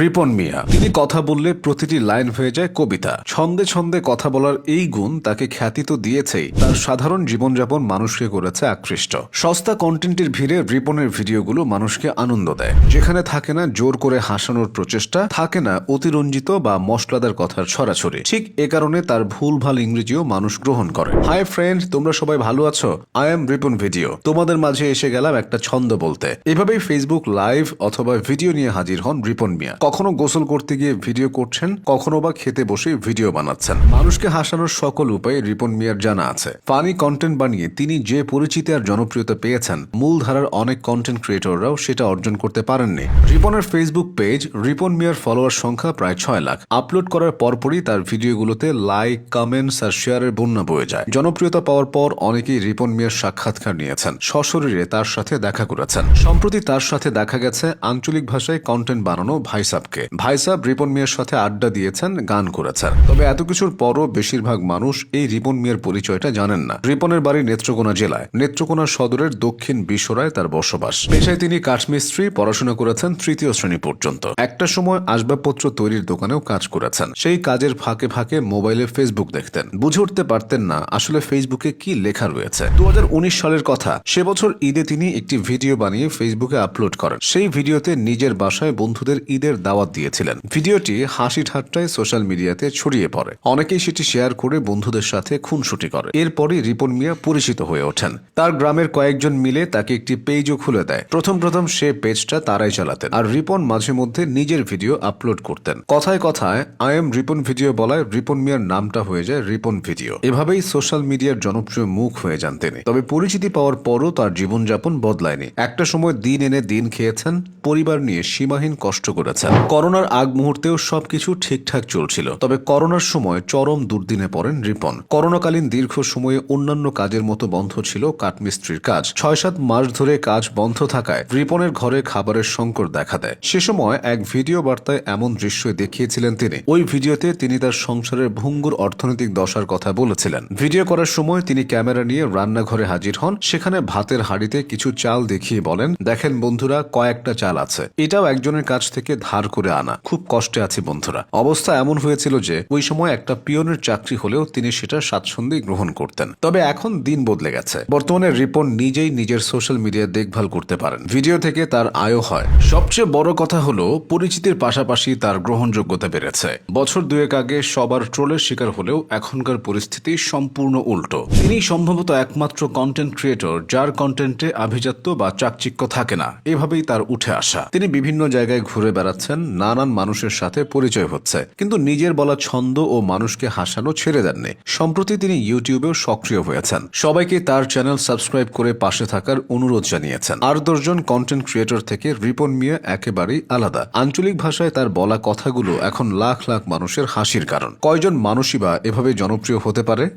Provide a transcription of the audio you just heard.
রিপন মিয়া। তিনি কথা বললে প্রতিটি লাইন হয়ে যায় কবিতা। ছন্দে ছন্দে কথা বলার এই গুণ তাকে খ্যাতি তো দিয়েছেই। তার সাধারণ জীবনযাপন মানুষকে করেছে আকৃষ্ট। সস্তা কন্টেন্টের ভিড়ে রিপনের ভিডিওগুলো মানুষকে আনন্দ দেয়। যেখানে থাকে না জোর করে হাসানোর প্রচেষ্টা, থাকে না অতিরঞ্জিত বা মশলাদার কথার ছড়াছড়ি। ঠিক এ কারণে তার ভুলভাল ইংরেজিও মানুষ গ্রহণ করে। হাই ফ্রেন্ড, তোমরা সবাই ভালো আছো? I am Ripon video. তোমাদের মাঝে এসে গেলাম একটা ছন্দ বলতে। এভাবেই ফেসবুক লাইভ অথবা ভিডিও নিয়ে হাজির হন রিপন মিয়া। কখনো গোসল করতে গিয়ে ভিডিও করছেন, কখনো বা খেতে বসে ভিডিও বানাচ্ছেন। মানুষকে হাসানোর সকল উপায়ে রিপন মিয়ার জানা আছে। ফানি কন্টেন্ট বানিয়ে তিনি যে পরিচিতি আর জনপ্রিয়তা পেয়েছেন, মূলধারার অনেক কন্টেন্ট ক্রিয়েটররাও সেটা অর্জন করতে পারেননি। রিপনের ফেসবুক পেজ রিপন মিয়ার ফলোয়ার সংখ্যা প্রায় ছয় লাখ। আপলোড করার পরপরই তার ভিডিওগুলোতে লাইক কমেন্টস আর শেয়ারের বন্যা বয়ে যায়। জনপ্রিয়তা পাওয়ার পর অনেকেই রিপন মিয়ার সাক্ষাৎকার নিয়েছেন। সশরীরে তার সাথে দেখা করেছেন। সম্প্রতি তার সাথে দেখা গেছে, আঞ্চলিক ভাষায় কন্টেন্ট বানানো ভাইসাবকে। ভাইসাব রিপন মিয়ার সাথে আড্ডা দিয়েছেন, গান করেছেন। তবে এত কিছুর পরও বেশিরভাগ মানুষ এই রিপন মিয়ার পরিচয়টা জানেন না। রিপনের বাড়ি নেত্রকোনা জেলায়। নেত্রকোনা সদরের দক্ষিণ বিশ্বরায় তার বসবাস। পেশায় তিনি কাঠমিস্ত্রি, পড়াশোনা করেছেন তৃতীয় শ্রেণি পর্যন্ত। একটা সময় আসবাবপত্র তৈরির দোকানেও কাজ করেছেন। সেই কাজের ফাঁকে ফাঁকে মোবাইলে ফেসবুক দেখতেন। বুঝে উঠতে পারতেন না আসলে ফেসবুকে কি লেখা রয়েছে। দু হাজার উনিশ সালের কথা, সে বছর ঈদে তিনি একটি ভিডিও বানিয়ে ফেসবুকে আপলোড করেন। সেই ভিডিওতে নিজের বাসায় বন্ধুদের ঈদের দাওয়াত দিয়েছিলেন। ভিডিওটি হাসি ঠাট্টায় সোশ্যাল মিডিয়াতে ছড়িয়ে পড়ে। অনেকেই সেটি শেয়ার করে বন্ধুদের সাথে খুনসুটি করে। এরপরই রিপন মিয়া পরিচিত হয়ে ওঠেন। তার গ্রামের কয়েকজন মিলে তাকে একটি পেজও খুলে দেয়। প্রথম প্রথম সে পেজটা তারাই চালাতেন। আর রিপন মাঝে মধ্যে নিজের ভিডিও আপলোড করতেন। কথায় কথায়, আই এম রিপন ভিডিও বলায় রিপন মিয়ার নামটা হয়ে যায় রিপন ভিডিও। এভাবেই সোশ্যাল মিডিয়ার জনপ্রিয় মুখ হয়ে যান তিনি। তবে পরিচিতি পাওয়ার পরও তার জীবনযাপন বদলায়নি। একটা সময় দিন এনে দিন খেয়েছেন। পরিবার নিয়ে সীমাহীন কষ্ট করেছেন। করোনার আগ মুহূর্তেও সবকিছু ঠিকঠাক চলছিল, তবে করোনার সময় চরম দুর্দিনে পড়েন রিপন। করোনাকালীন দীর্ঘ সময়ে অন্যান্য কাজের মতো বন্ধ ছিল কাঠমিস্ত্রির কাজ। ছয় সাত মাস ধরে কাজ বন্ধ থাকায় রিপনের ঘরে খাবারের সংকট দেখা দেয়। সে সময় এক ভিডিও বার্তায় এমন দৃশ্য দেখিয়েছিলেন তিনি। ওই ভিডিওতে তিনি তার সংসারের ভঙ্গুর অর্থনৈতিক দশার কথা বলেছিলেন। ভিডিও করার সময় তিনি ক্যামেরা নিয়ে রান্নাঘরে হাজির হন। সেখানে ভাতের হাঁড়িতে কিছু চাল দেখিয়ে বলেন, দেখেন বন্ধুরা, কয়েকটা চাল আছে। এটাও একজনের কাছ থেকে ধার করে আনা। খুব কষ্টে আছি বন্ধুরা। অবস্থা এমন হয়েছিল যে, ওই সময় একটা পিয়নের চাকরি হলেও তিনি সেটা স্বাচ্ছন্দ্যে গ্রহণ করতেন। তবে এখন দিন বদলে গেছে। বর্তমানে রিপন নিজেই নিজের সোশ্যাল মিডিয়া দেখভাল করতে পারেন। ভিডিও থেকে তার আয়ও হয়। সবচেয়ে বড় কথা হলো, পরিচিতির পাশাপাশি তার গ্রহণযোগ্যতা বেড়েছে। বছর দুয়েক আগে সবার ট্রোলের শিকার হলেও এখনকার পরিস্থিতি সম্পূর্ণ উল্টো। তিনি সম্ভবত একমাত্র কন্টেন্ট ক্রিয়েটর যার কন্টেন্টে আভিজাত্য বা চাকচিক্য থাকে না। এভাবেই তার উঠে আসা। তিনি বিভিন্ন জায়গায় ঘুরে বেড়াচ্ছেন। নানান মানুষের সাথে পরিচয় হচ্ছে। কিন্তু নিজের বলা ছন্দ ও মানুষকে হাসানো ছেড়ে দেননি। সম্প্রতি তিনি ইউটিউবেও সক্রিয় হয়েছেন। সবাইকে তার চ্যানেল সাবস্ক্রাইব করে পাশে থাকার অনুরোধ জানিয়েছেন। আর দশজন কন্টেন্ট ক্রিয়েটর থেকে রিপন মিয়া একেবারেই আলাদা। আঞ্চলিক ভাষায় তার বলা কথাগুলো এখন লাখ লাখ মানুষের হাসির কারণ। কয়জন মানুষই বা এভাবে জনপ্রিয় হতে পারে?